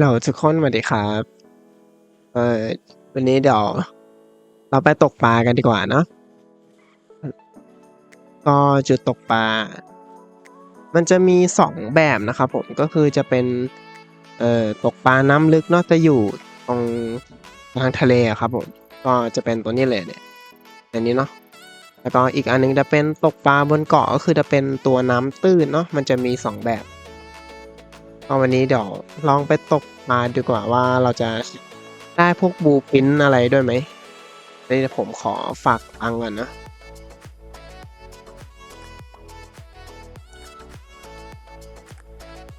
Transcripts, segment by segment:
เราทุกคนสวัสดีครับ เออวันนี้เดี๋ยว เราไปตกปลากันดีกว่าเนาะ ก็จุดตกปลา มันจะมีสองแบบนะครับผมก็คือจะเป็น เอ่อตกปลาน้ำลึกเนาะจะอยู่ตรงทางทะเลครับผม ก็จะเป็นตัวนี้เลยเนี่ย อันนี้เนาะ แล้วก็อีกอันหนึงจะเป็นตกปลาบนเกาะก็คือจะเป็นตัวน้ำตื้นเนาะ มันจะมีสองแบบ ก็วันนี้เดี๋ยวลองไปตกปลาดีกว่าว่าเราจะได้พวกบูปินอะไรด้วยไหมนี่ผมขอฝากตังก่อนนะ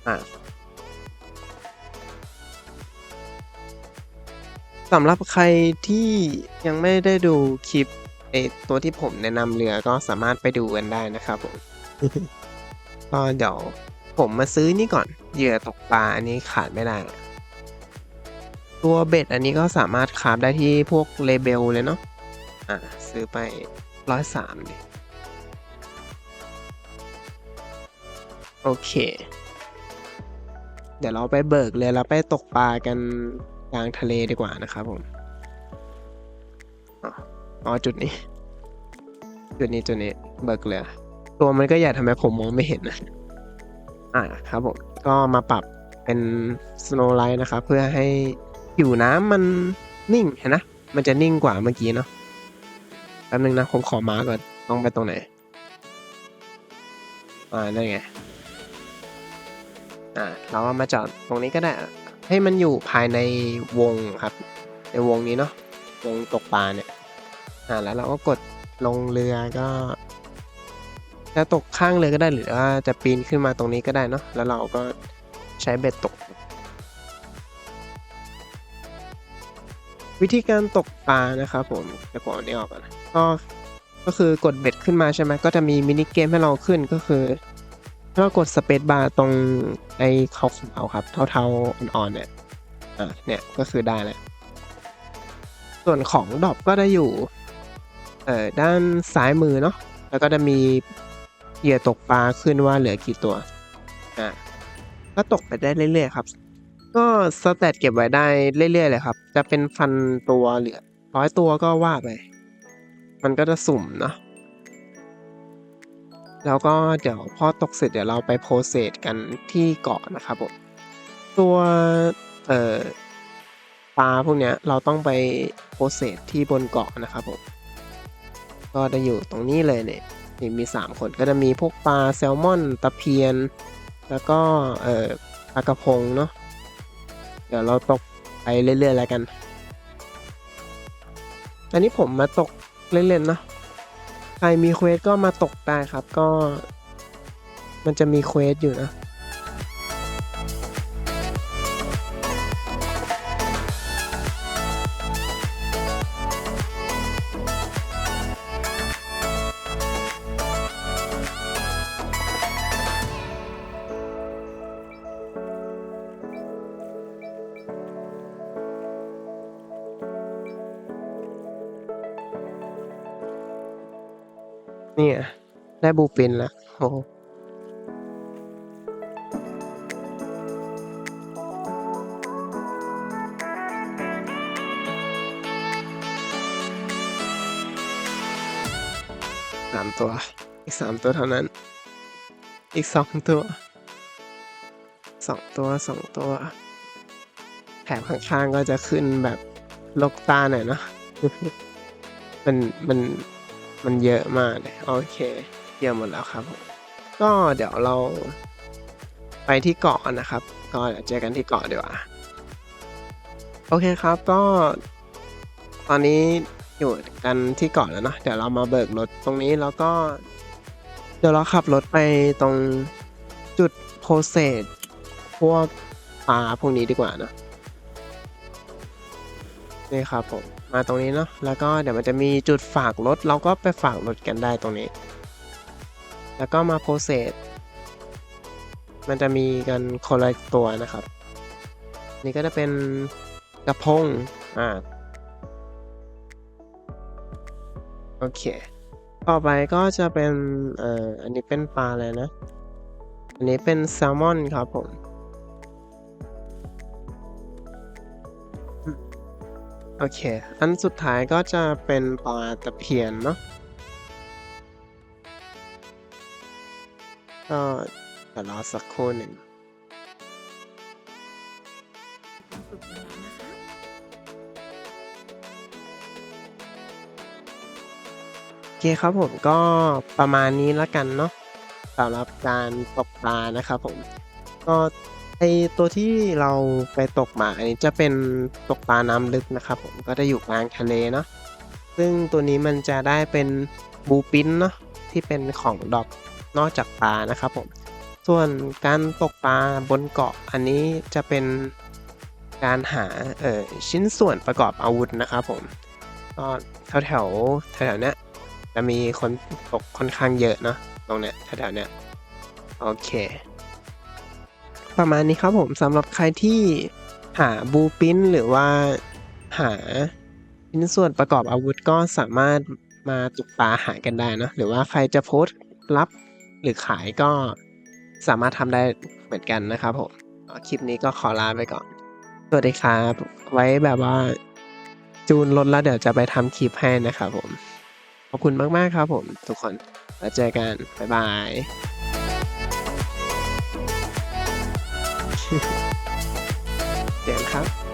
อะสำหรับใครที่ยังไม่ได้ดูคลิปไอตัวที่ผมแนะนำเรือก็สามารถไปดูกันได้นะครับผมก็เดี๋ยวผมมาซื้อนี่ก่อน เหยื่อตกปลาอันนี้ขาดไม่ได้ ตัวเบ็ดอันนี้ก็สามารถคราฟได้ที่พวกเลเบลเลยเนาะอะซื้อไปร้อยสามดิโอเค เดี๋ยวเราไปเบิกเรือแล้วไปตกปลากันกลางทะเลดีกว่านะครับผมอ๋ออ๋อจุดนี้ จุดนี้จุดนี้เบิกเรือตัวมันก็ใหญ่ทำไมผมมองไม่เห็นนะ อ่าครับผมก็มาปรับเป็น snow light นะครับ เพื่อให้ผิวน้ำมันนิ่งเห็นนะ มันจะนิ่งกว่าเมื่อกี้เนาะแป๊บนึงนะผมขอมาก่อนต้องไปตรงไหน อ่านั่นไง อ่า เราก็มาจอดตรงนี้ก็ได้ ให้มันอยู่ภายในวงครับ ในวงนี้เนาะวงตกปลาเนี่ย อ่าแล้วเราก็กดลงเรือก็ จะตกข้างเรือก็ได้หรือว่าจะปีนขึ้นมาตรงนี้ก็ได้เนาะแล้วเราก็ใช้เบ็ดตก วิธีการตกปลานะครับผมเดี๋ยวผมเอาอันนี้ออกก่อนะก็ก็คือกดเบ็ดขึ้นมาใช่ไหมก็จะมีมินิเกมให้เราขึ้นก็คือถ้าเรากดสเปซบาร์ตรงไอ้ขาวๆครับ เทาๆอ่อนๆเนี่ยอะเนี่ยก็คือได้แล้วส่วนของดอปก็ได้อยู่เอ่อด้านซ้ายมือเนาะแล้วก็จะมี เหยื่อตกปลาขึ้นว่าเหลือกี่ตัว อะ ก็ตกไปได้เรื่อยๆครับ ก็สแตทเก็บไว้ได้เรื่อยๆเลยครับ จะเป็นพันตัวเหลือร้อยตัวก็ว่าไป มันก็จะสุ่มเนาะ แล้วก็เดี๋ยวพอตกเสร็จเดี๋ยวเราไปโพสเซสกันที่เกาะนะครับผม ตัวเอ่อปลาพวกเนี้ยเราต้องไปโพสเซสที่บนเกาะนะครับผม ก็จะอยู่ตรงนี้เลยเนี่ย นี่มี 3 คนก็จะมีพวกปลาแซลมอนตะเพียน แล้วก็เอ่อปลากระพงเนาะเดี๋ยวเราตกไปเรื่อยๆแล้วกัน อันนี้ผมมาตกเล่นๆเนาะใครมีเควสก็มาตกได้ครับก็ มันจะมีเควสอยู่นะ เนี่ย ได้บูปินล้วโอ้สามตัว อีกสามตัวเท่านั้น อีกสองตัวสองตัวสองตัว แถบข้างๆก็จะขึ้นแบบลกตาหน่อยเนาะมันมัน มันเยอะมากเลยโอเคเยี่ยหมดแล้วครับผมก็เดี๋ยวเราไปที่เกาะนะครับ ก็เดี๋ยวเจอกันที่เกาะดีกว่าโอเคครับก็ตอนนี้อยู่กันที่เกาะแล้วเนอะเดี๋ยวเรามาเบิกรถตรงนี้แล้วก็ เดี๋ยวเราขับรถไปตรงจุดโพเซสพวกปลาพวกนี้ดีกว่านะ นี่ครับผมมาตรงนี้เนาะแล้วก็เดี๋ยวมันจะมีจุดฝากรถเราก็ไปฝากรถกันได้ตรงนี้ แล้วก็มาโพเซสมันจะมีกันคนละตัวนะครับ นี่ก็จะเป็นกระพงอ่าโอเค ต่อไปก็จะเป็นเอ่ออันนี้เป็นปลาอะไรนะ อันนี้เป็นแซลมอนครับผม โอเค อันสุดท้ายก็จะเป็นปลาตะเพียนเนาะก็เดี๋ยวรอสักครู่หนึ่งฝึกเวลานะคะโอเคครับผมก็ประมาณนี้แล้วกันเนาะสำหรับการตกปลานะครับผมก็ ไอตัวที่เราไปตกมาอันนี้จะเป็นตกปลาน้ำลึกนะครับผมก็จะอยู่กลางทะเลเนาะซึ่งตัวนี้มันจะได้เป็นบูปินเนาะที่เป็นของดอกนอกจากปลานะครับผมส่วนการตกปลาบนเกาะอันนี้จะเป็นการหาเอ่อชิ้นส่วนประกอบอาวุธนะครับผมก็แถวแถวแถวเนี้ยจะมีคนตกค่อนข้างเยอะเนาะตรงเนี้ยแถวแถวเนี้ยโอเค ประมาณนี้ครับผมสำหรับใครที่หาบูปินหรือว่าหาชิ้นส่วนประกอบอาวุธก็สามารถมาตกปลาหากันได้เนะหรือว่าใครจะโพสต์รับหรือขายก็สามารถทำได้เหมือนกันนะครับผมคลิปนี้ก็ขอลาไปก่อน สวัสดีครับ ไว้แบบว่า จูนรถแล้วเดี๋ยวจะไปทำคลิปให้นะครับผม ขอบคุณมาก ๆ ครับผม ทุกคนแล้วเจอกัน บ๊ายบาย เจอกันครับ